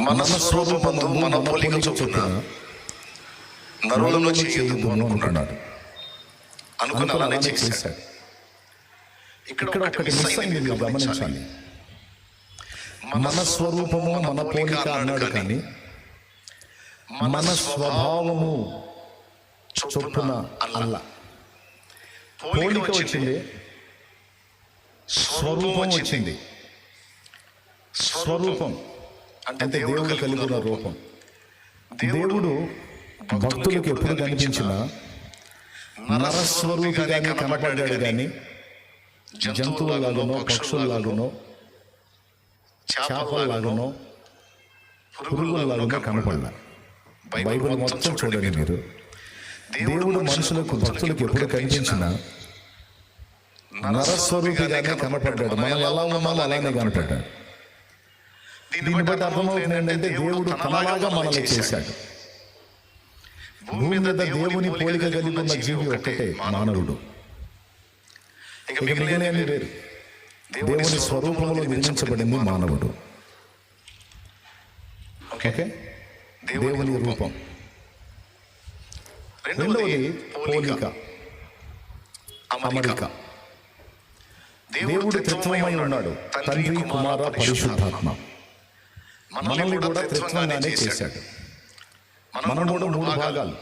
మన స్వరూపమందు మన పోలిక చొప్పున నరులను చేయదు అనుకున్నాడు. అనుకుని అలానే చేశాడు. ఇక్కడ ఒకటి మిస్ అయింది మీరు గమనించాలి. మన స్వరూపము మన పోలిక అన్నాడు కానీ మన స్వభావము చొప్పున అల్ల పోలిక వచ్చింది. స్వరూపం వచ్చింది. స్వరూపం. అంటే దేవుడు కలిగి ఉన్న రూపం. దేవుడు భక్తులకు ఎప్పుడు కనిపించినా నరస్వరూపిగానే కనపడ్డాడు కానీ జంతువులాగానో పక్షుల్లాగానో చేపల్లాగానో పురుగుల్లాగానో కనపడ్డా బైబిల్ మొత్తం చూడండి మీరు. దేవుడు మనుషులకు భక్తులకు ఎప్పుడు కనిపించినా నరస్వరూపిగానే కనపడ్డాడు. మనం ఎలా ఉన్నామో అలానే కనపడ్డాడు. దీన్ని బట్టి అర్థమవుతుంది ఏంటంటే దేవుడు తనలాగా మనల్ని చేశాడు. భూమి మీద దేవుని పోలిక కలిగి ఉన్న జీవి ఒక్కటే మానవుడు. ఇక మిగిలినవి వేరు. దేవుని స్వరూపంలో నిర్మించబడింది మానవుడు. ఓకే? దేవుని రూపం. రెండవది పోలిక. అమరిక. దేవుడు త్రిత్వమై ఉన్నాడు. తండ్రి కుమార పరిశుద్ధాత్మ. మనల్ని కూడా త్రిత్వంగానే చేశాడు. మనం కూడా మూడు భాగాలు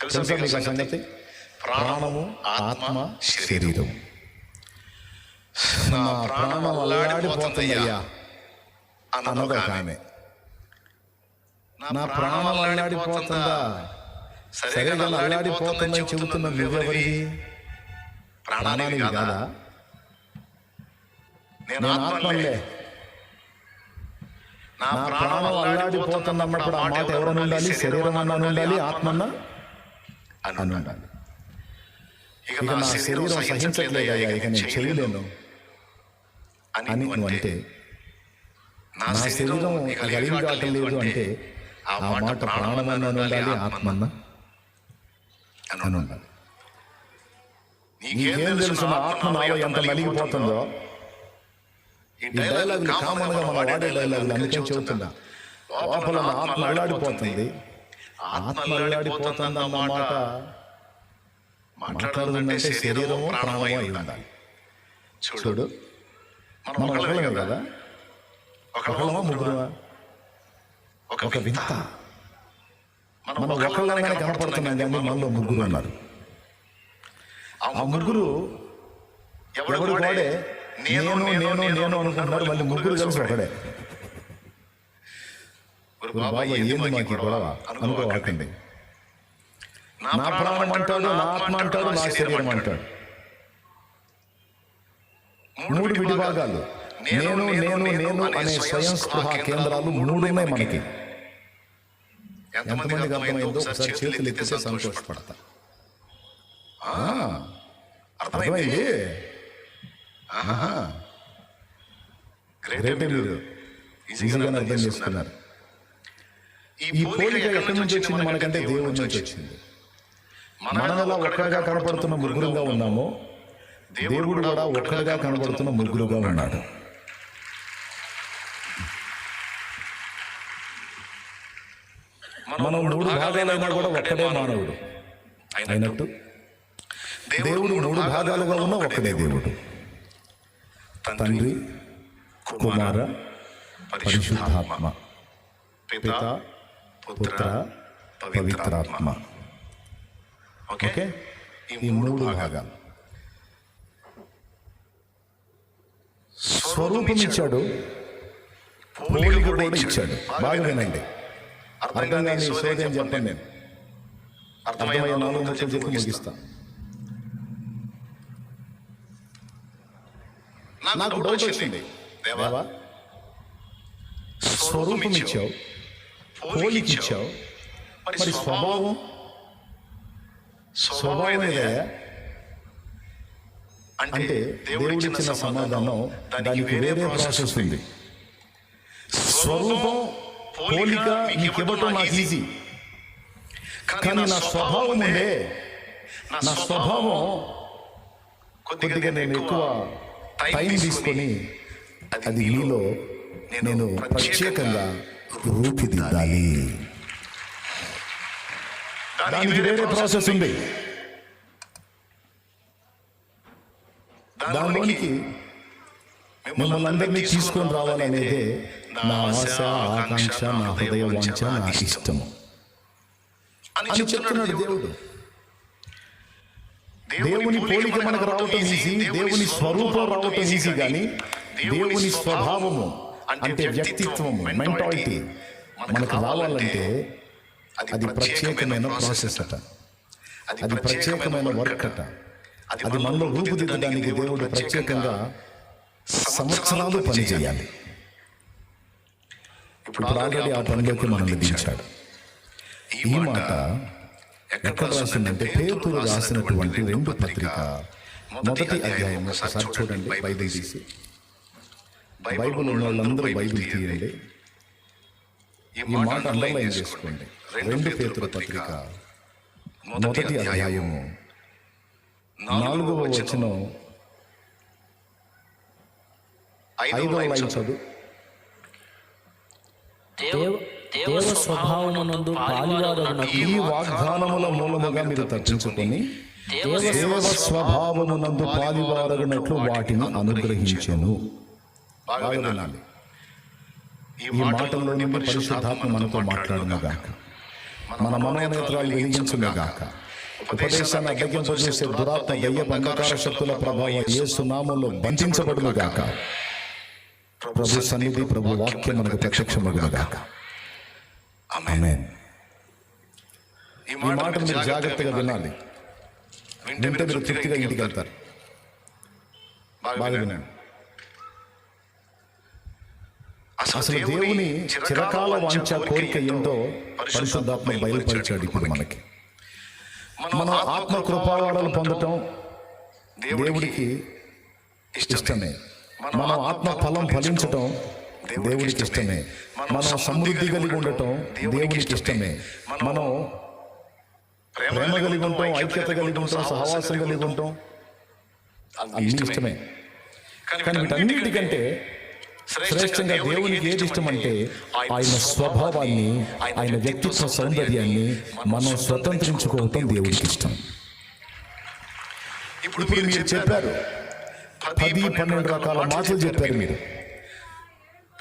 తెలుసా మీకు సంగతి? ప్రాణము ఆత్మ శరీరం. నా ప్రాణం అల్లాడిపోతుందయ్యా. అన్నది ఆమె నా ప్రాణం అల్లాడిపోతుందా? సరే కానీ అల్లాడిపోతుందని చెబుతున్న నువ్వెవరివి? ప్రాణానికి కాదా? నేను ఆత్మలే నా ప్రాణం అల్లాడిపోతున్నప్పుడు ఆ మాట ఎవరని ఉండాలి శరీరం అన్న ఉండాలి? ఆత్మ అన్న అని ఉండాలి ఇక నా శరీరం సహించట్లేదయ్యా ఇక నేను చేయలేను. అని నువ్వు అంటే నా శరీరం ఇక కలిగి కావట్లేదు అంటే ఆ మాట ప్రాణమన్న ఉండాలి ఆత్మన్న అని ఉండాలి నీకేం తెలుసు ఆత్మ నాలో ఎంత నలిగిపోతుందో? ఈ డైలాగులు కామన్గా మన వాడే డైలాగులు అందుకని చెబుతున్నా. లోపల ఆత్మ అల్లాడిపోతుంది. ఆత్మ అల్లాడిపోతుంది అన్న మాట మాట్లాడుతుందంటే శరీరము ప్రాణము ఉండాలి. చూడు మనం ఒకళ్ళమే కదా. ఒకళ్ళమా ముగ్గురువా ఒక వింత. మనం ఒకళ్ళగానే కనపడుతున్నాం కానీ మనలో ముగ్గురు అన్నారు ఆ ముగ్గురు ఎవడు వాడే? నేను నేను నేను అనుకుంటున్నారు మళ్ళీ ముగ్గురు కలిసి ఒకడే బాబా ఏంది మాకు గొడవ? అనుకోవాకండి నా ప్రాణం అంటాడు నా ఆత్మ అంటాడు నా శరీరం అంటాడు. మూడు విడిభాగాలు. నేను నేను నేను అనే స్వయం స్పృహ కేంద్రాలు మూడు ఉన్నాయి మనకి. ఎంతమందికి అర్థమైందో ఒకసారి చేతులు ఎత్తితే సంతోషపడతా. ఆ, అర్థమైంది. గ్రేట్ మీరు ఈజీగానే అర్థం చేసుకున్నారు. ఈ పోలిక ఎక్కడి నుంచి వచ్చింది? మనకంటే దేవుడి నుంచి వచ్చింది. మనం ఎలా ఒక్కడిగా కనపడుతున్న ముగ్గురుగా ఉన్నామో. దేవుడు కూడా ఒక్కడిగా కనపడుతున్న ముగ్గురుగా ఉన్నాడు. మనం మూడు భాగాలైనా కూడా ఒక్కడే మానవుడు. అయినట్టు. దేవుడు మూడు భాగాలుగా ఉన్న ఒక్కడే దేవుడు. తండ్రి కుమార పరిశుద్ధాత్మ పిత పుత్ర పవిత్రాత్మ. ఓకే? ఈ మూడు భాగాలు. స్వరూపం ఇచ్చాడు పోలిక కూడా ఇచ్చాడు. బాగా వినండి. అర్థం కాని సోదేం చెప్పండి. నేను. అర్థమయ్యే నాలుగు ముక్కలు చెప్పి ముగిస్తా. నాకు డౌట్ వచ్చింది. దేవా? స్వరూపం ఇచ్చావు పోలిక ఇచ్చావు మరి స్వభావం? స్వభావం అంటే దేవుడిచ్చిన సమాధానం దానికి వేరే ప్రాసెస్ ఉంది. స్వరూపం పోలిక నీకు ఇవ్వటం నాకు ఈజీ కానీ నా స్వభావం ఉండే. నా స్వభావం కొద్దిగా నేను ఎక్కువ టైం తీసుకొని అది నీలో నేను ప్రత్యేకంగా రూపుదిద్దాలి దానికి వేరే ప్రాసెస్ ఉంది. దానిలోనికి మిమ్మల్ని అందరినీ తీసుకొని రావాలనేదే నా ఆశ ఆకాంక్ష నా హృదయ వాంఛ నా ఇష్టము అని చెప్తున్నాడు దేవుడు. దేవుని పోలిక మనకు రావటం ఈజీ దేవుని స్వరూపం రావటం ఈజీ కానీ దేవుని స్వభావము అంటే వ్యక్తిత్వము మెంటాలిటీ మనకు రావాలంటే అది ప్రత్యేకమైన ప్రాసెస్ అట. అది ప్రత్యేకమైన వర్క్ అట. అది మనలో రూపుదిద్దడానికి దేవుడు ప్రత్యేకంగా సంవత్సరాలు పని చేయాలి. ఇప్పుడు ఆల్రెడీ ఆ పనిలోకి మనల్ని దించాడు. ఈ మాట ఎక్కడ రాసిందంటే పేతురు రాసినటువంటి రెండు పత్రిక. మొదటి అధ్యాయం ఒకసారి చూడండి బైబిల్ తీసి. బైబిల్ ఉన్న వాళ్ళందరూ బైబిల్ తీయండి. ఈ మాట అండర్లైన్ చేసుకోండి. రెండు పేతురు పత్రిక. మొదటి అధ్యాయము. నాలుగవ వచనం. ఐదవ లైన్ చదువు. దేవ స్వభావమునందు పాలువారగునకు ఈ వాగ్దానముల మూలముగా మీరు తప్పించుకొని దేవ స్వభావమునందు పాలివారగినట్లు వాటిని అనుగ్రహించెను. ఈ మాటల్లో నుండి పరిశుద్ధాత్మ మనతో మాట్లాడును గాక. మన మనోనేత్రాలు వెలిగించును గాక. ఉపదేశాన్ని అడ్డగింపజేసే దురాత్మ దయ్య అంధకార శక్తుల ప్రభావం యేసు నామంలో బంధించబడును గాక. ప్రభు సన్నిధి ప్రభు వాక్యం మనకు ప్రత్యక్షమగును గాక. ఈ మాట మీరు జాగ్రత్తగా వినాలి. వింటే మీరు తృప్తిగా ఇంటికి వెళ్తారు. బాగా వినండి. అసలు దేవుని చిరకాల వాంఛ కోరిక ఏంటో పరిశుద్ధాత్మ బయలుపరిచాడు ఇప్పుడు మనకి. మనం ఆత్మ కృపావాడలు పొందటం దేవుడికి ఇష్టమే. మనం ఆత్మ ఫలం ఫలించటం దేవుడికి ఇష్టమే. మనం సమృద్ధి కలిగి ఉండటం దేవుడికి ఇష్టమే. మనం ప్రేమ కలిగి ఉంటాం ఐక్యత కలిగి ఉంటాం సహవాసం కలిగి ఉంటాం అన్ని ఇష్టమే. కానీ వీటన్నిటికంటే శ్రేష్టంగా దేవునికి ఏది ఇష్టం అంటే ఆయన స్వభావాన్ని ఆయన వ్యక్తిత్వ సౌందర్యాన్ని మనం స్వతంత్రించుకోవటం దేవుడికి ఇష్టం. ఇప్పుడు మీరు చెప్పారు. పది పన్నెండు రకాల మాటలు చెప్పారు మీరు.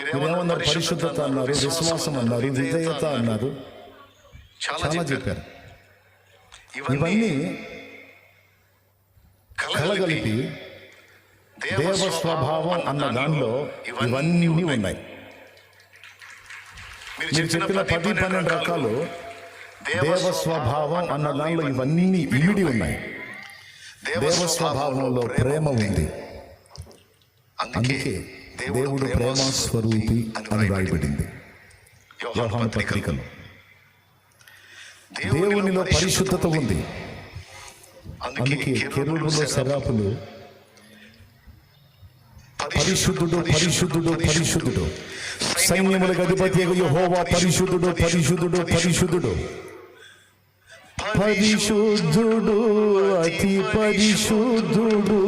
మీరేమన్నారు పరిశుద్ధత అన్నారు విశ్వాసం అన్నారు విధేయత అన్నారు చాలా చెప్పారు. ఇవన్నీ కలగలిపి దేవ స్వభావం అన్న దానిలో ఇవన్నీ ఉన్నాయి. మీరు చెప్పిన పది పన్నెండు రకాలు దేవ స్వభావం అన్న దానిలో ఇవన్నీ ఇమిడి ఉన్నాయి. దేవ స్వభావంలో ప్రేమ ఉంది. అందుకే దేవుడు ప్రేమ స్వరూపి అని రాయబడింది యోహాను పత్రికలో. దేవునిలో పరిశుద్ధత ఉంది. అందుకే కెరువులో శరాపులు పరిశుద్ధుడు పరిశుద్ధుడు పరిశుద్ధుడు సైన్యములకు అధిపతి యహోవా పరిశుద్ధుడు పరిశుద్ధుడు పరిశుద్ధుడు. పరిశుద్ధుడు అతి పరిశుద్ధుడు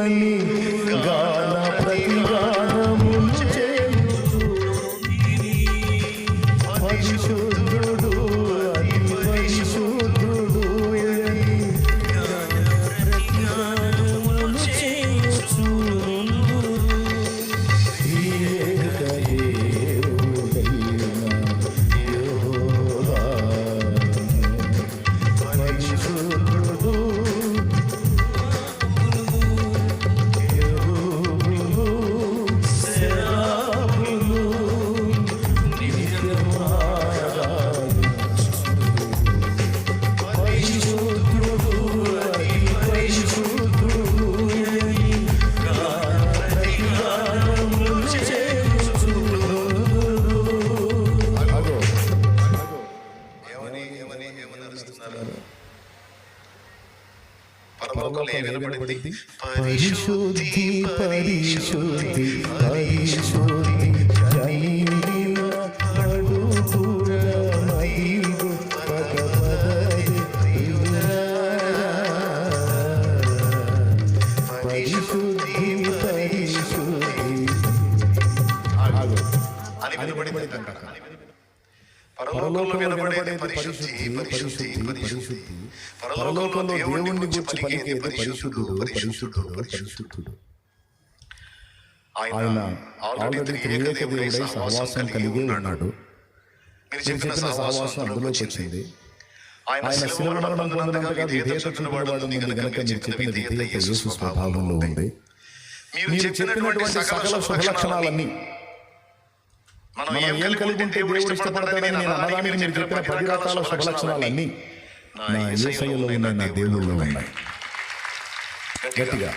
అని ఏ వినబడింది పరిశుద్ధి వినబడేది పరిశుద్ధి పరిశుద్ధి పరిశుద్ధి పరలోకంలో దేవుణ్ణి గురించి పలికేది పరిశుద్ధుడు పరిశుద్ధుడు పరిశుద్ధుడు ఆయన ఆల్రెడీ త్రియేక దేవుడై సహవాసం కలిగి ఉన్నాడు. మీరు చెప్పిన సహవాసం అందులోకి వచ్చింది. ఆయన శిలువ మరణం విధేయత మీరు చెప్పిన విధేయత యేసు స్వభావంలో ఉంది. మీరు చెప్పినటువంటి సకల శుభలక్షణాలన్నీ మనం ఏం కలిగి ఉంటే దేవుడు ఇష్టపడతాడని నేను అన్నదానికి మీరు చెప్పిన పది రకాల శుభలక్షణాలన్నీ నా ఏసయ్యలో ఉన్నాయి నా దేవుళ్ళలో ఉన్నాయి. గట్టిగా.